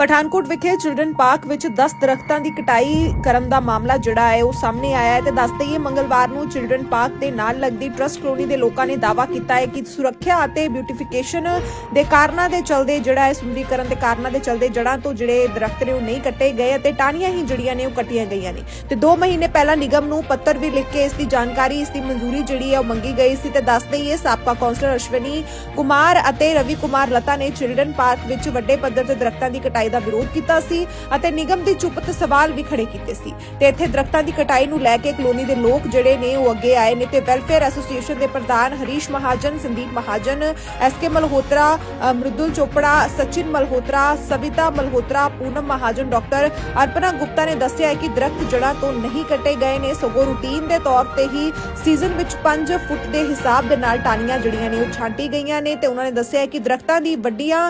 ਪਠਾਨਕੋਟ ਵਿਖੇ children park ਵਿੱਚ 10 ਦਰਖਤਾਂ ਦੀ ਕਟਾਈ ਕਰਨ ਦਾ ਮਾਮਲਾ ਜਿਹੜਾ ਹੈ ਉਹ ਸਾਹਮਣੇ ਆਇਆ ਹੈ ਤੇ ਦੱਸ ਦਈਏ ਮੰਗਲਵਾਰ ਨੂੰ ਚਿਲਡਰਨ ਪਾਰਕ ਦੇ ਨਾਲ ਲੱਗਦੀ ਟਰਸਟ ਕਲੋਨੀ ਦੇ ਲੋਕਾਂ ਨੇ ਦਾਅਵਾ ਕੀਤਾ ਹੈ ਕਿ ਸੁਰੱਖਿਆ ਅਤੇ ਬਿਊਟੀਫਿਕੇਸ਼ਨ ਦੇ ਕਾਰਨਾਂ ਦੇ ਚਲਦੇ ਜਿਹੜਾ ਹੈ, ਸੁੰਦਰੀਕਰਨ ਦੇ ਕਾਰਨਾਂ ਦੇ ਚਲਦੇ ਜੜ੍ਹਾਂ ਤੋਂ ਜਿਹੜੇ ਦਰਖਤ ਨੇ ਉਹ ਨਹੀਂ ਕੱਟੇ ਗਏ ਅਤੇ ਟਾਹਣੀਆਂ ਹੀ ਜਿਹੜੀਆਂ ਨੇ ਉਹ ਕੱਟੀਆਂ ਗਈਆਂ ਨੇ। ਤੇ 2 ਮਹੀਨੇ ਪਹਿਲਾਂ ਨਿਗਮ ਨੂੰ ਪੱਤਰ ਵੀ ਲਿਖ ਕੇ ਇਸ ਦੀ ਜਾਣਕਾਰੀ, ਇਸ ਦੀ ਮਨਜ਼ੂਰੀ ਜਿਹੜੀ ਹੈ ਉਹ ਮੰਗੀ ਗਈ ਸੀ ਤੇ ਦੱਸ ਦਈਏ ਸਾਬਕਾ ਕੌਂਸਲਰ ਅਸ਼ਵਨੀ ਕੁਮਾਰ ਅਤੇ ਰਵੀ ਕੁਮਾਰ ਲਤਾ ਨੇ ਚਿਲਡਰਨ ਪਾਰਕ ਵਿੱਚ ਵੱਡੇ ਪੱਧਰ ਤੇ ਦਰਖਤਾਂ ਦੀ ਕਟਾਈ ਦਾ ਵਿਰੋਧ ਕੀਤਾ ਸੀ ਅਤੇ ਨਿਗਮ ਦੀ ਚੁੱਪ ਤੇ ਸਵਾਲ ਵੀ ਖੜੇ ਕੀਤੇ ਸੀ। ਤੇ ਇੱਥੇ ਦਰਖਤਾਂ ਦੀ ਕਟਾਈ ਨੂੰ ਲੈ ਕੇ ਕਲੋਨੀ ਦੇ ਲੋਕ ਜਿਹੜੇ ਨੇ ਉਹ ਅੱਗੇ ਆਏ ਨੇ ਤੇ ਵੈਲਫੇਅਰ ਐਸੋਸੀਏਸ਼ਨ ਦੇ ਪ੍ਰਧਾਨ Harish Mahajan, Sandeep Mahajan S K Malhotra Mridul Chopra, Sachin Malhotra, Savita Malhotra, Poonam Mahajan, doctor Arpana Gupta ਨੇ ਦੱਸਿਆ ਕਿ ਦਰਖਤ ਜੜ੍ਹਾਂ ਤੋਂ ਨਹੀਂ ਕੱਟੇ ਗਏ ਨੇ। ਸਗੋਂ ਰੂਟੀਨ ਦੇ ਤੌਰ ਤੇ ਹੀ ਸੀਜ਼ਨ ਵਿੱਚ 5 ਫੁੱਟ ਦੇ ਹਿਸਾਬ ਦੇ ਨਾਲ ਟਾਹਣੀਆਂ ਜਿਹੜੀਆਂ ਨੇ ਉਹ ਛਾਂਟੀ ਗਈਆਂ ਨੇ ਤੇ ਉਹਨਾਂ ਨੇ ਦੱਸਿਆ ਕਿ ਦਰਖਤਾਂ ਦੀ ਵੱਡੀਆਂ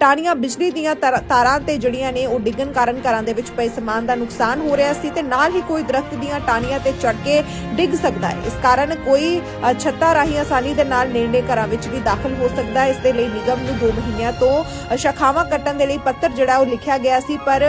ਟਾਹਣੀਆਂ ਬਿਜਲੀ ਦੀਆਂ ਤਾਰਾਂ ਤੇ ਜੜੀਆਂ ਨੇ ਉਹ ਡਿੱਗਣ ਕਾਰਨ ਘਰਾਂ ਦੇ ਵਿੱਚ ਪਏ ਸਮਾਨ ਦਾ ਨੁਕਸਾਨ ਹੋ ਰਿਹਾ ਸੀ ਤੇ ਨਾਲ ਹੀ ਕੋਈ ਦਰਖਤ ਦੀਆਂ ਟਾਹਣੀਆਂ ਤੇ ਚੜ ਕੇ ਡਿੱਗ ਸਕਦਾ ਹੈ। ਇਸ ਕਾਰਨ ਕੋਈ ਛੱਤਾਂ ਰਾਹੀਂ ਆਸਾਨੀ ਦੇ ਨਾਲ ਨੇੜੇ ਘਰਾਂ ਵਿੱਚ ਵੀ ਦਾਖਲ ਹੋ ਸਕਦਾ ਹੈ। ਇਸ ਦੇ ਲਈ ਨਿਗਮ ਨੂੰ 2 ਮਹੀਨਿਆਂ ਤੋਂ ਸ਼ਾਖਾਵਾਂ ਕੱਟਣ ਦੇ ਲਈ ਪੱਤਰ ਜਿਹੜਾ ਉਹ ਲਿਖਿਆ ਗਿਆ ਸੀ, ਪਰ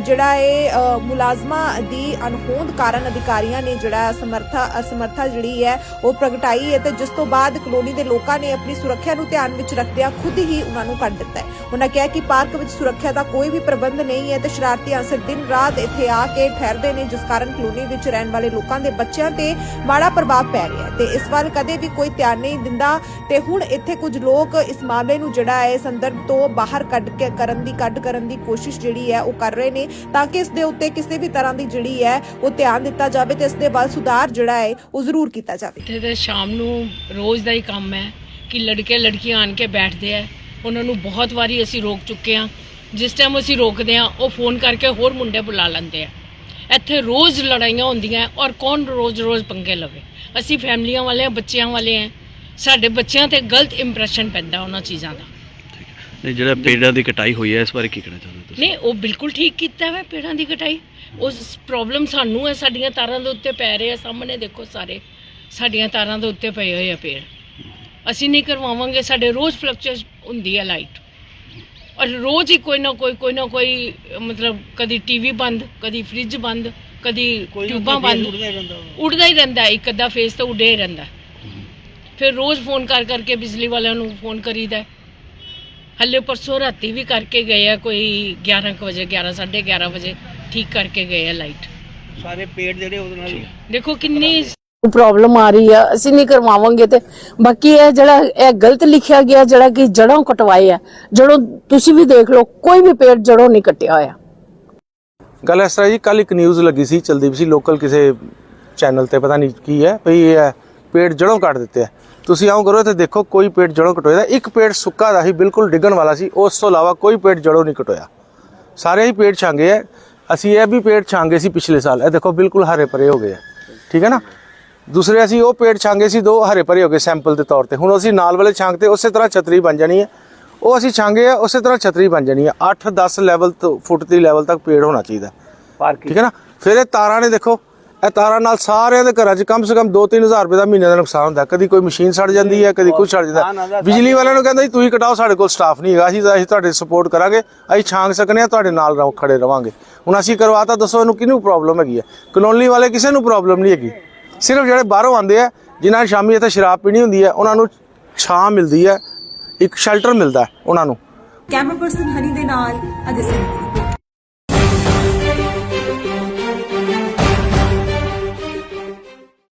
ਜਿਹੜਾ ਇਹ ਮੁਲਾਜ਼ਮਾਂ ਦੀ ਅਣਹੋਂਦ ਕਾਰਨ ਅਧਿਕਾਰੀਆਂ ਨੇ ਜਿਹੜਾ ਸਮਰਥਾ, ਅਸਮਰਥਾ ਜਿਹੜੀ ਹੈ, ਉਹ ਪ੍ਰਗਟਾਈ ਹੈ ਤੇ ਜਿਸ ਤੋਂ ਬਾਅਦ ਕਲੋਨੀ ਦੇ ਲੋਕਾਂ ਨੇ ਆਪਣੀ ਸੁਰੱਖਿਆ ਨੂੰ ਧਿਆਨ ਵਿੱਚ ਰੱਖਦਿਆਂ ਖੁਦ ਹੀ ਉਹਨਾਂ ਨੂੰ ਕੱਢ ਦਿੱਤਾ ਹੈ। ਉਹਨਾਂ ਕਿਹਾ ਕਿ ਪਾਰਕ ਵਿੱਚ ਸੁਰੱਖਿਆ ਦਾ ਕੋਈ ਵੀ ਪ੍ਰਬੰਧ ਨਹੀਂ ਹੈ ਤੇ ਸ਼ਰਾਰਤੀ ਅਨਸਰ ਦਿਨ ਰਾਤ ਇੱਥੇ ਆ ਕੇ ਠਹਿਰਦੇ ਨੇ, ਜਿਸ ਕਾਰਨ ਕਲੋਨੀ ਵਿੱਚ ਰਹਿਣ ਵਾਲੇ ਲੋਕਾਂ ਦੇ ਬੱਚਿਆਂ ਤੇ ਮਾੜਾ ਪ੍ਰਭਾਵ ਪੈ ਰਿਹਾ ਤੇ ਇਸ ਵੱਲ ਕਦੇ ਵੀ ਕੋਈ ਧਿਆਨ ਨਹੀਂ ਦਿੰਦਾ। ਤੇ ਹੁਣ ਇੱਥੇ ਕੁਝ ਲੋਕ ਇਸ ਮਾਮਲੇ ਨੂੰ ਜਿਹੜਾ ਹੈ ਸੰਦਰਭ ਤੋਂ ਬਾਹਰ ਕੱਢ ਕੇ ਕਰਨ ਦੀ, ਕੱਢ ਕਰਨ ਦੀ ਕੋਸ਼ਿਸ਼ ਜਿਹੜੀ ਹੈ, ਉਹ ਕਰ ਰਹੇ ਨੇ, ਤਾਂ ਕਿ ਇਸ ਦੇ ਉੱਤੇ ਕਿਸੇ ਵੀ ਤਰ੍ਹਾਂ ਦੀ ਜਿਹੜੀ ਹੈ, ਉਹ ਧਿਆਨ ਦਿੱਤਾ ਜਾਵੇ ਤੇ ਇਸ ਦੇ ਵੱਲ ਸੁਧਾਰ ਜਿਹੜਾ ਹੈ, ਉਹ ਜ਼ਰੂਰ ਕੀਤਾ ਜਾਵੇ। ਇੱਥੇ ਤੇ ਸ਼ਾਮ ਨੂੰ ਰੋਜ਼ ਦਾ ਹੀ ਕੰਮ ਹੈ ਕਿ ਲੜਕੇ ਲੜਕੀਆਂ ਆਣ ਕੇ ਬੈਠਦੇ ਆ ਉਹਨਾਂ ਨੂੰ ਬਹੁਤ ਵਾਰੀ ਅਸੀਂ ਰੋਕ ਚੁੱਕੇ ਆ ਜਿਸ ਟਾਈਮ ਅਸੀਂ ਰੋਕਦੇ ਆ ਉਹ ਫੋਨ ਕਰਕੇ ਹੋਰ ਮੁੰਡੇ ਬੁਲਾ ਲੈਂਦੇ ਆ। ਇੱਥੇ ਰੋਜ਼ ਲੜਾਈਆਂ ਹੁੰਦੀਆਂ ਔਰ ਕੌਣ ਰੋਜ਼-ਰੋਜ਼ ਪੰਗੇ ਲਵੇ? ਅਸੀਂ ਫੈਮਲੀਆਂ ਵਾਲੇ ਆ ਬੱਚਿਆਂ ਵਾਲੇ ਆ ਸਾਡੇ ਬੱਚਿਆਂ ਤੇ ਗਲਤ ਇੰਪ੍ਰੈਸ਼ਨ ਪੈਂਦਾ ਉਹਨਾਂ ਚੀਜ਼ਾਂ ਦਾ। ਨਹੀਂ ਜਿਹੜਾ ਪੇੜਾਂ ਦੀ ਕਟਾਈ ਹੋਈ ਹੈ ਇਸ ਬਾਰੇ ਕੀ ਕਹਿਣਾ ਚਾਹੁੰਦੇ ਤੁਸੀਂ? ਨਹੀਂ ਉਹ ਬਿਲਕੁਲ ਠੀਕ ਕੀਤਾ ਹੈ ਪੇੜਾਂ ਦੀ ਕਟਾਈ। ਉਸ ਪ੍ਰੋਬਲਮ ਸਾਨੂੰ ਹੈ ਸਾਡੀਆਂ ਤਾਰਾਂ ਦੇ ਉੱਤੇ ਪੈ ਰਹੇ ਆ। ਸਾਹਮਣੇ ਦੇਖੋ ਸਾਰੇ ਸਾਡੀਆਂ ਤਾਰਾਂ ਦੇ ਉੱਤੇ ਪਏ ਹੋਏ ਆ ਪੇੜ। ਅਸੀਂ ਨਹੀਂ ਕਰਵਾਵਾਂਗੇ ਸਾਡੇ ਰੋਜ਼ ਫਲਕਚੁਏਟ ਹੁੰਦੀ ਹੈ ਲਾਈਟ ਔਰ ਰੋਜ਼ ਹੀ ਕੋਈ ਨਾ ਕੋਈ ਕੋਈ ਨਾ ਕੋਈ ਮਤਲਬ ਕਦੀ ਟੀਵੀ ਬੰਦ ਕਦੀ ਫ੍ਰਿਜ ਬੰਦ ਕਦੀ ਟਿਊਬਾਂ ਬੰਦ ਉੱਡਦਾ ਹੀ ਰਹਿੰਦਾ ਇੱਕ ਅੱਧਾ ਫੇਸ ਤਾਂ ਉੱਡਿਆ ਹੀ ਰਹਿੰਦਾ। ਫਿਰ ਰੋਜ਼ ਫੋਨ ਕਰ ਕਰਕੇ ਬਿਜਲੀ ਵਾਲਿਆਂ ਨੂੰ ਫੋਨ ਕਰੀਦਾ। ਹੱਲੇ ਪਰਸੋਂ ਰਾਤੀ ਵੀ ਕਰਕੇ ਗਏ ਆ ਕੋਈ 11 ਕੁ ਵਜੇ 11 11:30 ਵਜੇ ਠੀਕ ਕਰਕੇ ਗਏ ਆ ਲਾਈਟ ਸਾਰੇ ਪੇੜ ਜਿਹੜੇ ਉਹਦੇ ਨਾਲ ਦੇਖੋ ਕਿੰਨੀ ਪ੍ਰੋਬਲਮ ਆ ਰਹੀ ਆ, ਅਸੀਂ ਨਹੀਂ ਕਰਵਾਵਾਂਗੇ ਤੇ ਬਾਕੀ ਇਹ ਜਿਹੜਾ ਇਹ ਗਲਤ ਲਿਖਿਆ ਗਿਆ, ਜਿਹੜਾ ਕਿ ਜੜੋਂ ਕਟਵਾਏ ਆ ਜੜੋਂ ਤੁਸੀਂ ਵੀ ਦੇਖ ਲਓ, ਕੋਈ ਵੀ ਪੇੜ ਜੜੋਂ ਨਹੀਂ ਕੱਟਿਆ ਹੋਇਆ। ਗੱਲ ਇਸ ਤਰ੍ਹਾਂ ਜੀ ਕੱਲ ਇੱਕ ਨਿਊਜ਼ ਲੱਗੀ ਸੀ, ਚਲਦੀ ਸੀ ਲੋਕਲ ਕਿਸੇ ਚੈਨਲ ਤੇ, ਪਤਾ ਨਹੀਂ ਕੀ ਹੈ ਭਈ ਇਹ ਪੇੜ ਜੜੋਂ ਕੱਟ ਦਿੱਤੇ ਆ। ਤੁਸੀਂ ਆਓ ਕਰੋ ਤੇ ਦੇਖੋ, ਕੋਈ ਪੇੜ ਜੜੋਂ ਕਟੋਇਆ ਇੱਕ ਪੇੜ ਸੁੱਕਾ ਦਾ ਸੀ ਬਿਲਕੁਲ ਡਿੱਗਣ ਵਾਲਾ ਸੀ, ਉਸ ਤੋਂ ਇਲਾਵਾ ਕੋਈ ਪੇੜ ਜੜੋਂ ਨਹੀਂ ਕਟੋਇਆ। ਸਾਰੇ ਹੀ ਪੇੜ ਛਾਂਗੇ ਆ, ਅਸੀਂ ਇਹ ਵੀ ਪੇੜ ਛਾਂਗੇ ਸੀ ਪਿਛਲੇ ਸਾਲ, ਇਹ ਦੇਖੋ ਬਿਲਕੁਲ ਹਰੇ ਭਰੇ ਹੋ ਗਏ ਆ, ਠੀਕ ਹੈ ਨਾ? ਦੂਸਰੇ ਅਸੀਂ ਉਹ ਪੇੜ ਛਾਂਗੇ ਸੀ ਦੋ ਹਰੇ ਭਰੇ ਹੋ ਗਏ ਸੈਂਪਲ ਦੇ ਤੌਰ ਤੇ। ਹੁਣ ਅਸੀਂ ਨਾਲ ਵਾਲੇ ਛਾਂਗਤੇ ਉਸੇ ਤਰ੍ਹਾਂ ਛਤਰੀ ਬਣ ਜਾਣੀ ਹੈ ਉਹ ਅਸੀਂ ਛਾਂਗੇ ਆ ਉਸੇ ਤਰ੍ਹਾਂ ਛਤਰੀ ਬਣ ਜਾਣੀ ਹੈ 8 10 ਲੈਵਲ ਤੋਂ ਫੁੱਟ ਦੀ ਲੈਵਲ ਤੱਕ ਪੇੜ ਹੋਣਾ ਚਾਹੀਦਾ। ਠੀਕ ਹੈ ਨਾ? ਫਿਰ ਇਹ ਤਾਰਾਂ ਨੇ ਦੇਖੋ ਇਹ ਤਾਰਾਂ ਨਾਲ ਸਾਰਿਆਂ ਦੇ ਘਰਾਂ 'ਚ ਕਮ ਸੇ ਕਮ 2-3000 ਰੁਪਏ ਦਾ ਮਹੀਨੇ ਦਾ ਨੁਕਸਾਨ ਹੁੰਦਾ। ਕਦੀ ਕੋਈ ਮਸ਼ੀਨ ਸੜ ਜਾਂਦੀ ਹੈ ਕਦੀ ਕੁਝ ਸੜ ਜਾਂਦਾ। ਬਿਜਲੀ ਵਾਲਿਆਂ ਨੂੰ ਕਹਿੰਦਾ ਜੀ ਤੁਸੀਂ ਕਟਾਓ ਸਾਡੇ ਕੋਲ ਸਟਾਫ ਨਹੀਂ ਹੈਗਾ। ਅਸੀਂ ਤਾਂ ਅਸੀਂ ਤੁਹਾਡੇ ਸਪੋਰਟ ਕਰਾਂਗੇ। ਅਸੀਂ ਛਾਂਗ ਸਕਨੇ ਆ ਤੁਹਾਡੇ ਨਾਲ ਰਹੋ ਖੜੇ ਰਵਾਂਗੇ। ਹੁਣ ਅਸੀਂ ਕਰਵਾਤਾ ਦੱਸੋ ਇਹਨੂੰ ਕਿਹਨੂੰ ਪ੍ਰੋਬਲਮ ਹੈਗੀ ਹੈ ਕਲੋਨੀ ਵਾਲੇ ਕਿਸੇ ਨੂੰ ਪ੍ਰੋਬਲਮ ਨਹੀਂ ਹੈਗੀ। ਸਿਰਫ ਜਿਹੜੇ ਬਾਹਰੋਂ ਆਉਂਦੇ ਆ, ਜਿਨ੍ਹਾਂ ਨੇ ਸ਼ਾਮੀ ਇੱਥੇ ਸ਼ਰਾਬ ਪੀਣੀ ਹੁੰਦੀ ਹੈ ਉਹਨਾਂ ਨੂੰ ਛਾਂ ਮਿਲਦੀ ਹੈ ਇੱਕ ਸ਼ੈਲਟਰ ਮਿਲਦਾ ਉਹਨਾਂ ਨੂੰ। ਕੈਮਰਾ ਪਰਸਨ ਹਨੀ ਦੇ ਨਾਲ ਅਜੇ ਸਿੰਘ